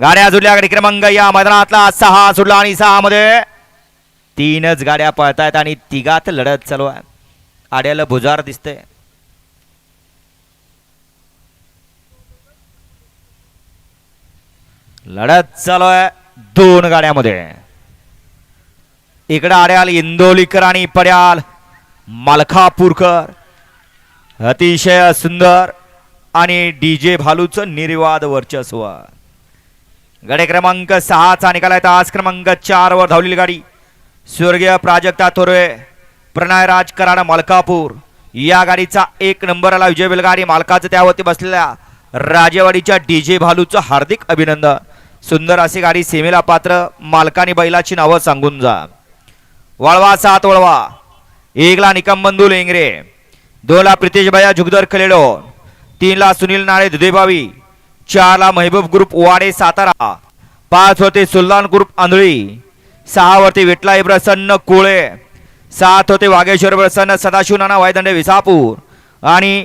गाड्या जुडल्या गाडी. क्रमांक या मैदानातला सहा सुटला आणि सहा मध्ये तीनच गाड्या पळतायत आणि तिघात लढत चालू आहे. आड्याला भुजार दिसतंय. लढत चालू आहे दोन गाड्यामध्ये. इकडे आड्याल इंदोलीकर आणि पड्याल मालखापूरकर अतिशय सुंदर आणि डीजे भालूचं निर्वाद वर्चस्व. गडे क्रमांक सहाचा निकाल आहे. तास क्रमांक चार वर धावलेली गाडी. स्वर्गीय प्राजक्ता थोरवे प्रणयराज कराड मालकापूर. या गाडीचा एक नंबर आला विजय बेलगाडी. मालकाचं त्यावरती बसलेल्या राजेवाडीच्या डी जे भालूचं हार्दिक अभिनंदन. सुंदर अशी गाडी सेमीला पात्र मालकाने बैलाची नावं सांगून जा. वळवा सात वळवा. एकला निकम बंधू लेंगरे. दोनला प्रितेश भैया जुगदर खलेडो. तीनला सुनील नाळे दुधेबावी चारला महबूब ग्रुप वाडे सातारा पाच होते सुलतान ग्रुप आंधळी सहा वरती विठला प्रसन्न कुळे सात होते वागेश्वर प्रसन्न सदाशिव नाना वायदंडे विसापूर आणि